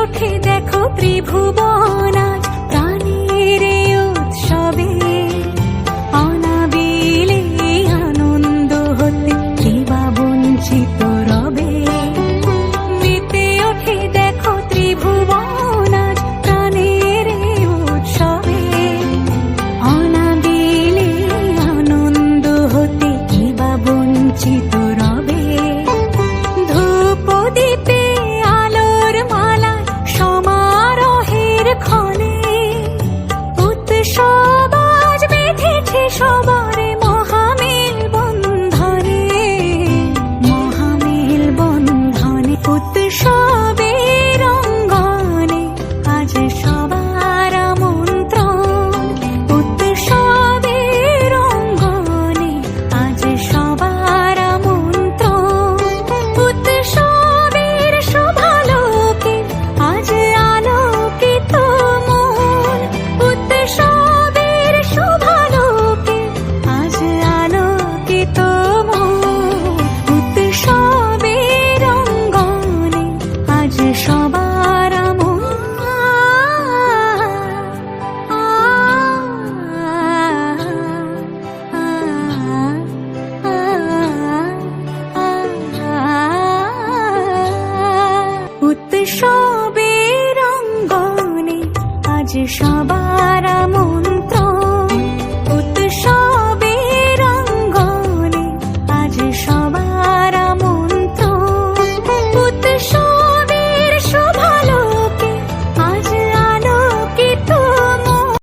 ওঠে দেখো ত্রিভুবনায় আছে সবার 傻吧